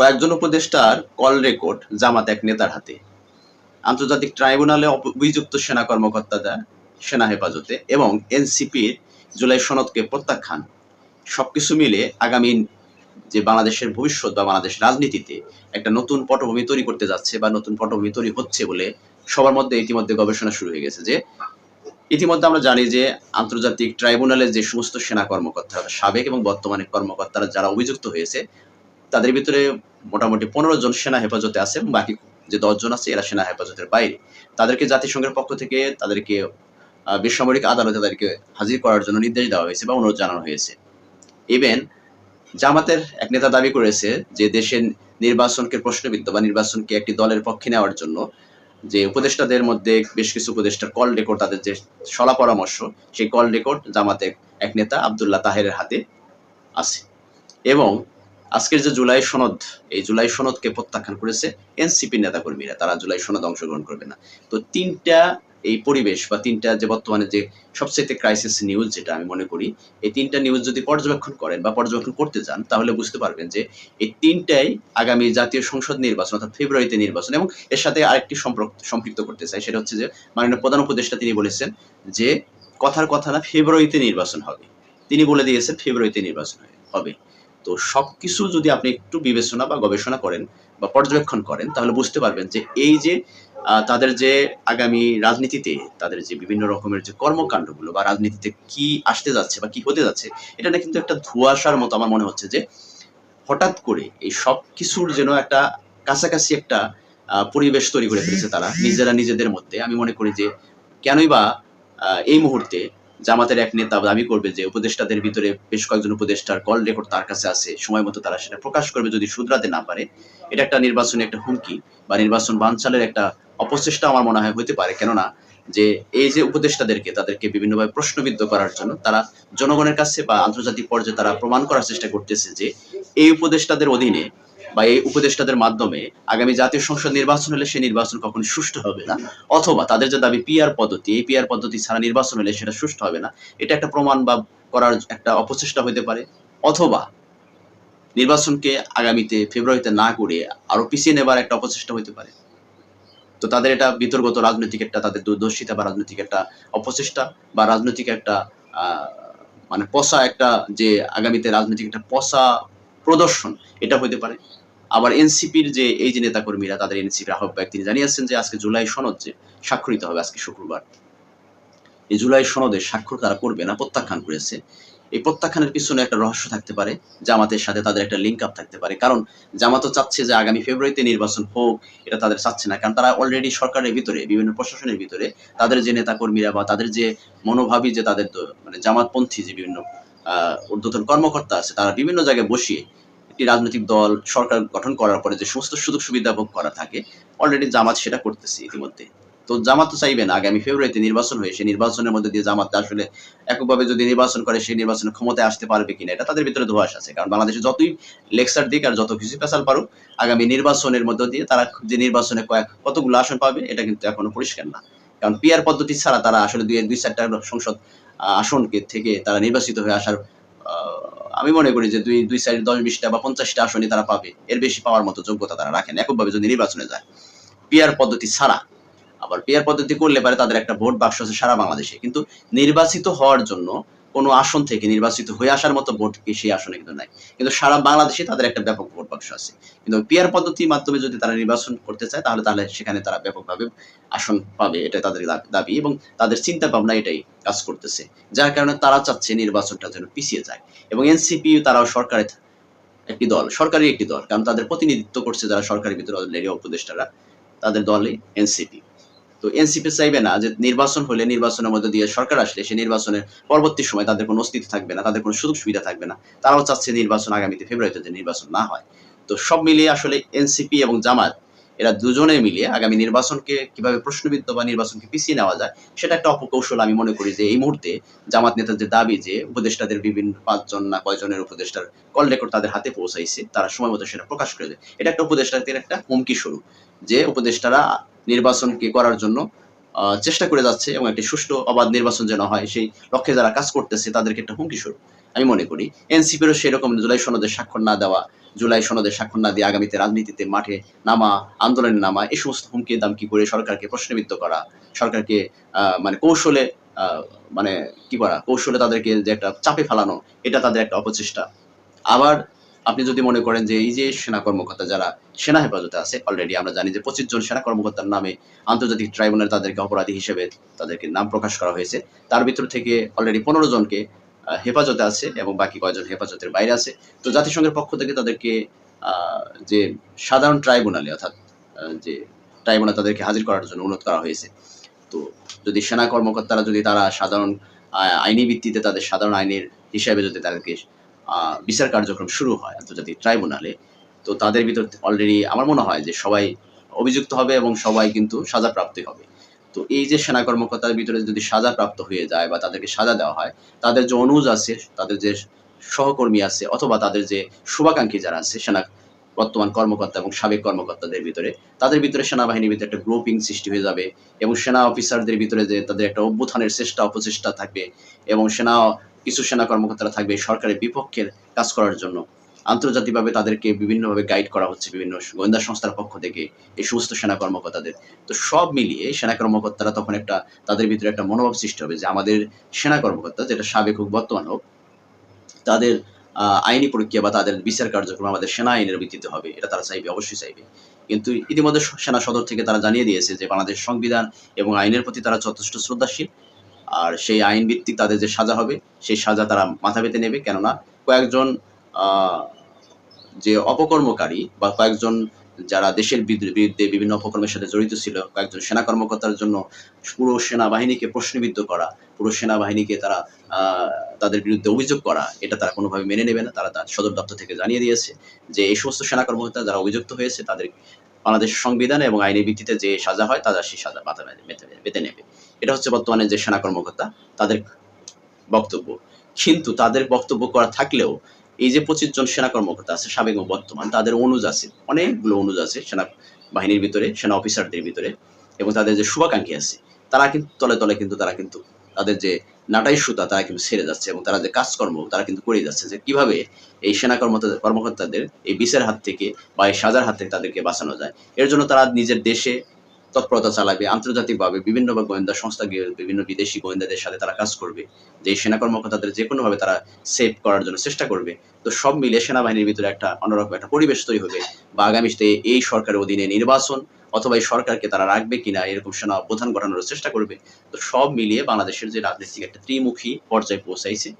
কয়েকজন উপদেষ্টার call record জামাত এক নেতার হাতে। আন্তর্জাতিক ট্রাইব্যুনালে অভিযুক্ত সেনা কর্মকর্তারা সেনা হেফাজতে এবং এনসিপির জুলাই সনদকে প্রত্যাখ্যান। সবকিছু মিলে আগামী যে বাংলাদেশের ভবিষ্যৎ বা বাংলাদেশ রাজনীতিতে একটা নতুন পটভূমি তৈরি করতে যাচ্ছে বা নতুন পটভূমি তৈরি হচ্ছে বলে সবার মধ্যে ইতিমধ্যে গবেষণা শুরু হয়ে গেছে যে, ইতিমধ্যে আমরা জানি যে আন্তর্জাতিক ট্রাইব্যুনালে যে সমস্ত সেনা কর্মকর্তারা, সাবেক এবং বর্তমানে কর্মকর্তারা যারা অভিযুক্ত হয়েছে তাদের ভিতরে মোটামুটি পনেরো জন সেনা হেফাজতে আছে, বাকি যে দশজন আছে এরা সেনা হেফাজতের বাইরে। তাদেরকে জাতিসংঘের পক্ষ থেকে তাদেরকে বেসামরিক আদালতে তাদেরকে হাজির করার জন্য নির্দেশ দেওয়া হয়েছে বা অনুরোধ জানানো হয়েছে। ইভেন জামাতের এক নেতা দাবি করেছে যে দেশের নির্বাচনকে প্রশ্নবিদ্ধ বা নির্বাচনকে একটি দলের পক্ষে নেওয়ার জন্য যে উপদেষ্টাদের মধ্যে বেশ কিছু উপদেষ্টার কল রেকর্ড, তাদের যে সলা পরামর্শ, সেই কল রেকর্ড জামাতে এক নেতা আবদুল্লাহ তাহেরের হাতে আছে। এবং আজকের যে জুলাই সনদ, এই জুলাই সনদকে প্রত্যাখ্যান করেছে এনসিপি নেতাকর্মীরা। তারা জুলাই সনদ অংশগ্রহণ করবে না। তো তিনটা এই পরিবেশ বা তিনটা যে বর্তমানে যে সবচেয়ে ক্রাইসিস নিউজ যেটা আমি মনে করি, এই তিনটা নিউজ যদি পর্যবেক্ষণ করেন বা পর্যবেক্ষণ করতে যান, তাহলে বুঝতে পারবেন যে এই তিনটাই আগামী জাতীয় সংসদ নির্বাচন অর্থাৎ ফেব্রুয়ারিতে নির্বাচন এবং এর সাথে আরেকটি সম্পৃক্ত করতে চাই, সেটা হচ্ছে যে মাননীয় প্রধান উপদেষ্টা তিনি বলেছেন যে কথার কথা না, ফেব্রুয়ারিতে নির্বাচন হবে। তিনি বলে দিয়েছেন ফেব্রুয়ারিতে নির্বাচন হবে। তো সবকিছু যদি আপনি একটু বিবেচনা বা গবেষণা করেন বা পর্যবেক্ষণ করেন, তাহলে বুঝতে পারবেন যে এই যে তাদের যে আগামী রাজনীতিতে তাদের যে বিভিন্ন রকমের যে কর্মকাণ্ডগুলো বা রাজনীতিতে কি আসতে যাচ্ছে বা কি হতে যাচ্ছে, এটা না কিন্তু একটা ধোঁয়াশার মতো আমার মনে হচ্ছে যে হঠাৎ করে এই সব কিছুর যেন একটা কাছাকাছি একটা পরিবেশ তৈরি করে ফেলেছে তারা নিজেরা নিজেদের মধ্যে। আমি মনে করি যে কেনই বা এই মুহূর্তে জামাতের এক নেতা দাবি করবে যে উপদেষ্টাদের ভিতরে বেশ কয়েকজন উপদেষ্টার কল রেকর্ড তার কাছে আছে, সময় মতো তারা সেটা প্রকাশ করবে যদি শুধরাতে না পারে। এটা একটা নির্বাচনে একটা হুমকি বা নির্বাচন বানচালের একটা অপচেষ্টা আমার মনে হয় হতে পারে। কেননা যে এই যে উপদেষ্টাদেরকে তাদেরকে বিভিন্নভাবে প্রশ্নবিদ্ধ করার জন্য তারা জনগণের কাছে বা আন্তর্জাতিক পর্যায়ে তারা প্রমাণ করার চেষ্টা করতেছে যে এই উপদেষ্টাদের অধীনে বা এই উপদেষ্টাদের মাধ্যমে আগামী জাতীয় সংসদ নির্বাচন হলে সেই নির্বাচন কখনো সুষ্ঠু হবে না, অথবা তাদের যে দাবি পিআর পদ্ধতি, এই পিআর পদ্ধতি ছাড়া নির্বাচন হলে সেটা সুষ্ঠু হবে না, এটা একটা প্রমাণ বা করার একটা অপচেষ্টা হতে পারে। অথবা নির্বাচনকে আগামীতে ফেব্রুয়ারিতে না করে আরও পিছিয়ে নেবার একটা অপচেষ্টা হতে পারে। তো তাদের এটা বিতর্গত রাজনৈতিক একটা তাদের দুর্দর্শিতা বা রাজনৈতিক একটা অপচেষ্টা বা রাজনৈতিক একটা মানে পসা একটা যে আগামীতে রাজনৈতিক একটা পসা প্রদর্শন, এটা হতে পারে। আবার এনসিপির যে, এই যে নেতাকর্মীরা, তাদের এনসিপির আহ্বায়ক তিনি জানিয়েছেন যে, আজকে জুলাই সনদ যে, স্বাক্ষরিত হবে আজকে শুক্রবার। এই জুলাই সনদে স্বাক্ষর তারা করবে না, প্রত্যাখ্যান করেছে। এই প্রত্যাখ্যানের পিছনে একটা রহস্য থাকতে পারে, জামাতের সাথে তাদের একটা লিঙ্ক আপ থাকতে পারে। কারণ, জামাতও চাচ্ছে যে, আগামী ফেব্রুয়ারিতে নির্বাচন হোক, এটা তাদের চাচ্ছে না। কারণ, তারা অলরেডি সরকারের ভিতরে, বিভিন্ন প্রশাসনের ভিতরে, তাদের যে নেতাকর্মীরা বা তাদের যে মনোভাবী যে তাদের মানে জামাতপন্থী যে বিভিন্ন, আহ, ঊর্ধ্বতন কর্মকর্তা আছে, তারা বিভিন্ন জায়গায় বসিয়ে একটি রাজনৈতিক দল সরকার গঠন করার পরে যে সমস্ত সুযোগ সুবিধা ভোগ করা থাকে অলরেডি জামাত সেটা করতেছে ইতিমধ্যে। তো জামাত তো চাইবে না, আগামী ফেব্রুয়ারিতে নির্বাচন হয়ে সেই নির্বাচনের মধ্যে দিয়ে জামাত আসলে এককভাবে যদি নির্বাচন করে সেই নির্বাচনের ক্ষমতায় আসতে পারবে কিনা, এটা তাদের ভিতরে ধোয়াশ আছে। কারণ বাংলাদেশে যতই লেকচার দিক আর যত কিছু পেশাল পারুক, আগামী নির্বাচনের মধ্য দিয়ে তারা যে নির্বাচনে কয়েক, কতগুলো আসন পাবে, এটা কিন্তু এখনও পরিষ্কার না। কারণ পিআর পদ্ধতি ছাড়া তারা আসলে দুই দুই, চারটা সংসদ আসনকে থেকে তারা নির্বাচিত হয়ে আসার আমি মনে করি যে দুই দুই সাইড দশ বিশটা বা পঞ্চাশটা আসনই তারা পাবে। এর বেশি পাওয়ার মতো যোগ্যতা তারা রাখেন এককভাবে যদি নির্বাচনে যায়। পিয়ার পদ্ধতি ছাড়া। আবার পিয়ার পদ্ধতি করলে পারে তাদের একটা ভোট বাক্স আছে সারা বাংলাদেশে। কিন্তু নির্বাচিত হওয়ার জন্য কোনো আসন থেকে নির্বাচিত হয়ে আসার মতো ভোট কি সেই আসনে কিন্তু নাই। কিন্তু সারা বাংলাদেশে তাদের একটা ব্যাপক ভোট বাক্স আছে। কিন্তু পিআর পদ্ধতির মাধ্যমে যদি তারা নির্বাচন করতে চায়, তাহলে তাহলে সেখানে তারা ব্যাপকভাবে আসন পাবে এটা তাদের দাবি। এবং তাদের চিন্তা ভাবনা এটাই কাজ করতেছে। যার কারণে তারা চাচ্ছে নির্বাচনটা যেন পিছিয়ে যায়। এবং এনসিপি তারাও সরকারের একটি দল সরকারি একটি দল। কারণ তাদের প্রতিনিধিত্ব করছে যারা সরকারের ভিতরে উপদেষ্টারা। তাদের দলে এনসিপি তো এনসিপি চাইবে না যে নির্বাচন হলে নির্বাচনের মধ্যে দিয়ে সরকার আসলে সেই নির্বাচনের পরবর্তী সময় তাদের কোনো অস্তিত্ব থাকবে না, তাদের কোনো সুযোগ সুবিধা থাকবে না। তারাও চাচ্ছে নির্বাচন আগামীতে ফেব্রুয়ারিতে যে নির্বাচন না হয়। তো সব মিলিয়ে আসলে এনসিপি এবং জামাত এরা দুজনে মিলিয়ে আগামী নির্বাচনকে কীভাবে প্রশ্নবিদ্ধ বা নির্বাচনকে পিছিয়ে নেওয়া যায়, সেটা একটা অপকৌশল আমি মনে করি যে এই মুহূর্তে জামাত নেতার যে দাবি যে উপদেষ্টাদের বিভিন্ন পাঁচজন না কয়জনের উপদেষ্টার কল রেকর্ড তাদের হাতে পৌঁছাইছে, তারা সময় মতো সেটা প্রকাশ করে দেয়। এটা একটা উপদেষ্টাদের একটা হুমকি স্বরূপ যে উপদেষ্টারা নির্বাচনকে করার জন্য চেষ্টা করে যাচ্ছে এবং একটি সুষ্ঠু অবাধ নির্বাচন যেন হয়, সেই লক্ষ্যে যারা কাজ করতেছে তাদেরকে একটা হুমকি স্বরূপ আমি মনে করি। এনসিপিরও সেরকম জুলাই সনদে স্বাক্ষর না দেওয়া, জুলাই সনদে স্বাক্ষর না দিয়ে আগামীতে রাজনীতিতে মাঠে নামা, আন্দোলনে নামা, এই সমস্ত হুমকি দামকি করে সরকারকে প্রশ্নবিদ্ধ করা, সরকারকে মানে কৌশলে মানে কি করা, কৌশলে তাদেরকে যে একটা চাপে ফেলানো, এটা তাদের একটা অপচেষ্টা। আবার আপনি যদি মনে করেন যে এই যে সেনা কর্মকর্তা যারা সেনা হেফাজতে আছে অলরেডি আমরা জানি যে পঁচিশ জন সেনা কর্মকর্তার নামে আন্তর্জাতিক ট্রাইব্যুনাল তাদেরকে অপরাধী হিসেবে তাদেরকে নাম প্রকাশ করা হয়েছে। তার ভিতর থেকে অলরেডি পনেরো জনকে হেফাজতে আছে এবং বাকি কয়েকজন হেফাজতের বাইরে আছে। তো জাতিসংঘের পক্ষ থেকে তাদেরকে যে সাধারণ ট্রাইব্যুনালে অর্থাৎ যে ট্রাইব্যুনাল তাদেরকে হাজির করার জন্য অনুরোধ করা হয়েছে। তো যদি সেনা কর্মকর্তারা যদি তারা সাধারণ আইনি ভিত্তিতে তাদের সাধারণ আইনের হিসাবে যদি তাদেরকে বিচার কার্যক্রম শুরু হয় আন্তর্জাতিক ট্রাইব্যুনালে। তো তাদের ভিতর অলরেডি আমার মনে হয় যে সবাই অভিযুক্ত হবে এবং সবাই কিন্তু সাজাপ্রাপ্তই হবে। তো এই যে সেনা কর্মকর্তার ভিতরে যদি সাজাপ্রাপ্ত হয়ে যায় বা তাদেরকে সাজা দেওয়া হয়, তাদের যে অনুজ আছে, তাদের যে সহকর্মী আছে অথবা তাদের যে শুভাকাঙ্ক্ষী যারা আছে, সেনা বর্তমান কর্মকর্তা এবং সাবেক কর্মকর্তাদের ভিতরে, তাদের ভিতরে সেনাবাহিনীর ভিতরে একটা গ্রুপিং সৃষ্টি হয়ে যাবে এবং সেনা অফিসারদের ভিতরে যে তাদের একটা অভ্যুত্থানের চেষ্টা, অপচেষ্টা থাকবে এবং সেনা কিছু সেনা কর্মকর্তারা থাকবে সরকারের বিপক্ষের কাজ করার জন্য। আন্তর্জাতিকভাবে তাদেরকে বিভিন্নভাবে গাইড করা হচ্ছে বিভিন্ন গোয়েন্দা সংস্থার পক্ষ থেকে এই সমস্ত সেনা কর্মকর্তাদের। তো সব মিলিয়ে সেনা কর্মকর্তারা তখন একটা, তাদের ভিতরে একটা মনোভাব সৃষ্টি হবে যে আমাদের সেনা কর্মকর্তা, যেটা সাবেক হোক, বর্তমান হোক, তাদের আইনি প্রক্রিয়া বা তাদের বিচার কার্যক্রম আমাদের সেনা আইনের ভিত্তিতে হবে, এটা তারা চাইবে, অবশ্যই চাইবে। কিন্তু ইতিমধ্যে সেনা সদর থেকে তারা জানিয়ে দিয়েছে যে বাংলাদেশ সংবিধান এবং আইনের প্রতি তারা যথেষ্ট শ্রদ্ধাশীল। আর সেই আইন ভিত্তিক তাদের যে সাজা হবে, সেই সাজা তারা মাথা পেতে নেবে। কেননা কয়েকজন যে অপকর্মকারী বা কয়েকজন যারা দেশের বিরুদ্ধে বিভিন্ন অপকর্মের সাথে জড়িত ছিল, কয়েকজন সেনা কর্মকর্তার জন্য পুরো সেনাবাহিনীকে প্রশ্নবিদ্ধ করা, পুরো সেনাবাহিনীকে তারা তাদের বিরুদ্ধে অভিযোগ করা, এটা তারা কোনোভাবে মেনে নেবে না। তারা তার সদর দপ্তর থেকে জানিয়ে দিয়েছে যে এই সমস্ত সেনা কর্মকর্তা যারা অভিযুক্ত হয়েছে, তাদের বাংলাদেশ সংবিধান এবং আইনের ভিত্তিতে যে সাজা হয় তারা সেই সাজা মেতে পেতে নেবে। এটা হচ্ছে বর্তমানে যে সেনা কর্মকর্তা, তাদের বক্তব্য। কিন্তু তাদের বক্তব্য করা থাকলেও এই যে পঁচিশ জন সেনা কর্মকর্তা আছে, সাবেক ও বর্তমান, তাদের অনুজ আছে। অনেকগুলো অনুজ আছে সেনা বাহিনীর ভিতরে, সেনা অফিসারদের ভিতরে এবং তাদের যে শুভাকাঙ্ক্ষী আছে, তারা কিন্তু তলে তলে কিন্তু তারা কিন্তু তাদের যে নাটাই সুতা, তারা কিন্তু ছেড়ে যাচ্ছে এবং তারা যে কাজকর্ম, তারা কিন্তু করে যাচ্ছে যে কীভাবে এই সেনা কর্মকর্তা কর্মকর্তাদের এই বিচার হাত থেকে বা এই সাজার হাত থেকে তাদেরকে বাঁচানো যায়। এর জন্য তারা নিজের দেশে তৎপরতা চালাবে, আন্তর্জাতিকভাবে বিভিন্ন বা গোয়েন্দা সংস্থা বিভিন্ন বিদেশি গোয়েন্দাদের সাথে তারা কাজ করবে, যে সেনা কর্মকর্তাদের যে কোনোভাবে তারা সেভ করার জন্য চেষ্টা করবে। তো সব মিলে সেনাবাহিনীর ভিতরে একটা অন্যরকম একটা পরিবেশ তৈরি হবে বা আগামীতে এই সরকারের অধীনে নির্বাচন অথবা এই সরকারকে তারা রাখবে কিনা, এরকম সেনা অবধান ঘটানোর চেষ্টা করবে, তো সব মিলিয়ে বাংলাদেশের যে রাজনীতিকে একটা ত্রিমুখী পর্যায়ে পৌঁছাইছে।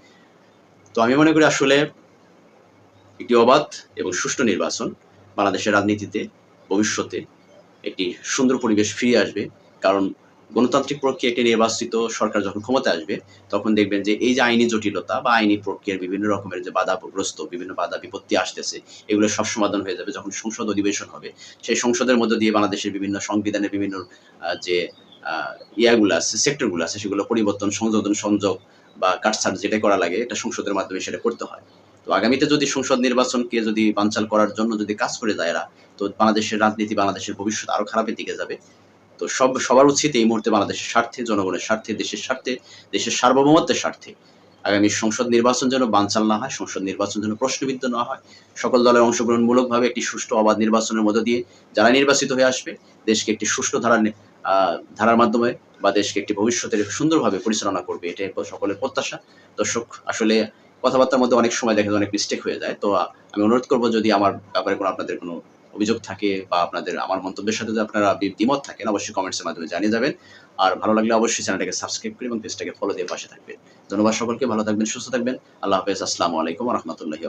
তো আমি মনে করি আসলে একটি অবাধ এবং সুষ্ঠু নির্বাচন বাংলাদেশের রাজনীতিতে ভবিষ্যতে একটি সুন্দর পরিবেশ ফিরে আসবে, কারণ গণতান্ত্রিক প্রক্রিয়া একটি নির্বাচিত সরকার যখন ক্ষমতায় আসবে, তখন দেখবেন যে এই যে আইনি জটিলতা বা আইনি প্রক্রিয়ার বিভিন্ন রকমের যে বাধাগ্রস্ত, বিভিন্ন বাধা বিপত্তি আসতেছে, এগুলো সব সমাধান হয়ে যাবে যখন সংসদ অধিবেশন হবে। সেই সংসদের মধ্য দিয়ে বাংলাদেশের বিভিন্ন সংবিধানের বিভিন্ন যে ইয়াগুলো আছে, সেক্টরগুলো আছে, সেগুলো পরিবর্তন, সংযোজন, সংযোগ বা কাটছাট যেটা করা লাগে, এটা সংসদের মাধ্যমে সেটা করতে হয়। তো আগামীতে যদি সংসদ নির্বাচনকে যদি বানচাল করার জন্য যদি কাজ করে যায় এরা, তো বাংলাদেশের রাজনীতি, বাংলাদেশের ভবিষ্যৎ আরও খারাপের দিকে যাবে। তো সব, সবার উচিত এই মুহূর্তে বাংলাদেশের স্বার্থে, জনগণের স্বার্থে, দেশের স্বার্থে, দেশের সার্বভৌমত্বের স্বার্থে। আগামী সংসদ নির্বাচন যেন বানচাল না হয়, সংসদ নির্বাচন যেন প্রশ্নবিদ্ধ না হয়, সকল দলের অংশগ্রহণমূলকভাবে একটি সুষ্ঠু অবাধ নির্বাচনের মধ্য দিয়ে যারা নির্বাচিত হয়ে আসবে, দেশকে একটি সুষ্ঠু ধারার ধারার মাধ্যমে বা দেশকে একটি ভবিষ্যতের সুন্দরভাবে পরিচালনা করবে, এটাই সকলের প্রত্যাশা। দর্শক, আসলে কথাবার্তার মধ্যে অনেক সময় দেখা যায় অনেক মিস্টেক হয়ে যায়, তো আমি অনুরোধ করব যদি আমার ব্যাপারে কোনো আপনাদের কোনো অভিযোগ থাকে বা আপনাদের আমার মন্তব্যের সাথে যদি আপনারা বিমত থাকেন, অবশ্যই কমেন্টসের মাধ্যমে জানিয়ে যাবেন। আর ভালো লাগলে অবশ্যই চ্যানেলটাকে সাবস্ক্রাইব করে এবং পেজটাকে ফলো দিয়ে পাশে থাকবেন। ধন্যবাদ সকলকে, ভালো থাকবেন, সুস্থ থাকবেন। আল্লাহ হাফেজ, আসসালামু আলাইকুম রহমতুল্লাহি